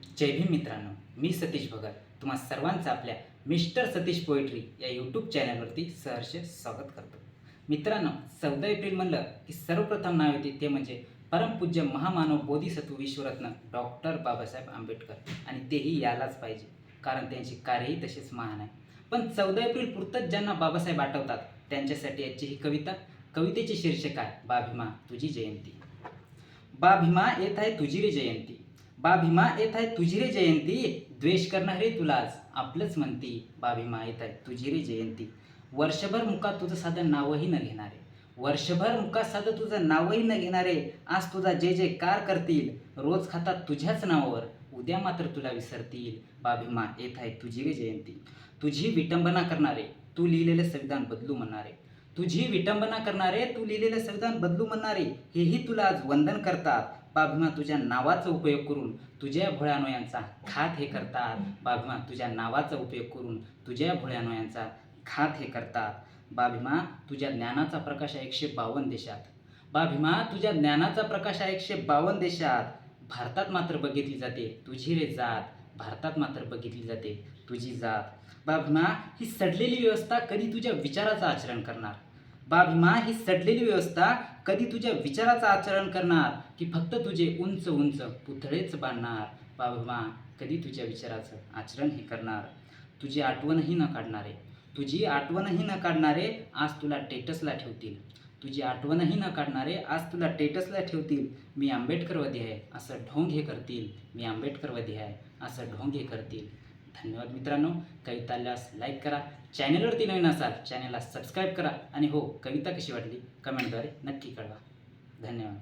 जय भीम मित्रांनो मी सतीश भगत. तुम्हा सर्वांचं आपल्या मिस्टर सतीश पोएट्री या यूट्यूब चॅनलवरती सहर्ष स्वागत करतो. मित्रांनो चौदा एप्रिल म्हणलं की सर्वप्रथम नाव येते ते म्हणजे परमपूज्य महामानव बोधिसत्व विश्वरत्न डॉक्टर बाबासाहेब आंबेडकर. आणि तेही यालाच पाहिजे कारण त्यांची कार्यही तशीच महान आहे. पण चौदा एप्रिल पुरतंच ज्यांना बाबासाहेब आठवतात त्यांच्यासाठी याची ही कविता कवितेचे शीर्षक आहे बाभिमा तुझी जयंती. बाभिमा येत आहे तुझी रे जयंती. बा भीमा येत आहे तुझी रे जयंती. द्वेष करणारे तुलाच. आपलंच म्हणती बा भीमा येत आहे तुझी रे जयंती. वर्षभर मुका तुझं साधं नावही न घेणारे. वर्षभर मुका साधं तुझं नावही न घेणारे. आज तुझा जे जे कार करतील रोज खातात तुझ्याच नावावर. उद्या मात्र तुला विसरतील. बा भीमा येत आहे तुझी रे जयंती. तुझी विटंबना करणारे तू लिहिलेलं संविधान बदलू म्हणणारे. तुझी विटंबना करणारे तू लिहिलेलं संविधान बदलू म्हणणारे हेही तुला आज वंदन करतात. बाभिमा तुझ्या नावाचा उपयोग करून तुझ्या भोळ्यानोयांचा खात घात हे करतात. बाभिमा तुझ्या नावाचा उपयोग करून तुझ्या भोळ्यानोयांचा खात घात हे करतात. बाभिमा तुझ्या ज्ञानाचा प्रकाश आहे एकशे बावन्न देशात. बाभिमा तुझ्या ज्ञानाचा प्रकाश आहे एकशे बावन्न देशात. भारतात मात्र बघितली जाते तुझी रे जात. भारतात मात्र बघितली जाते तुझी जात. बाभिमा ही सडलेली व्यवस्था कधी तुझ्या विचाराचं आचरण करणार? बाबीमा ही सडलेली व्यवस्था कधी तुझ्या विचाराचं आचरण करणार की फक्त तुझे उंच उंच पुतळेच बांधणार? बाबीमा कधी तुझ्या विचाराचं आचरण हे करणार? तुझी आठवणही न काढणारे. तुझी आठवणही न काढणारे आज तुला टेटसला ठेवतील. तुझी आठवणही न काढणारे आज तुला टेटसला ठेवतील. मी आंबेडकरवादी आहे असं ढोंग हे करतील. मी आंबेडकरवादी आहे असं ढोंग हे करतील. धन्यवाद मित्रांनो. कविता आल्यास लाईक करा चॅनेलवरती नवीन असाल चॅनेलला सबस्क्राईब करा. आणि हो कविता कशी वाटली? कमेंटद्वारे नक्की कळवा. धन्यवाद.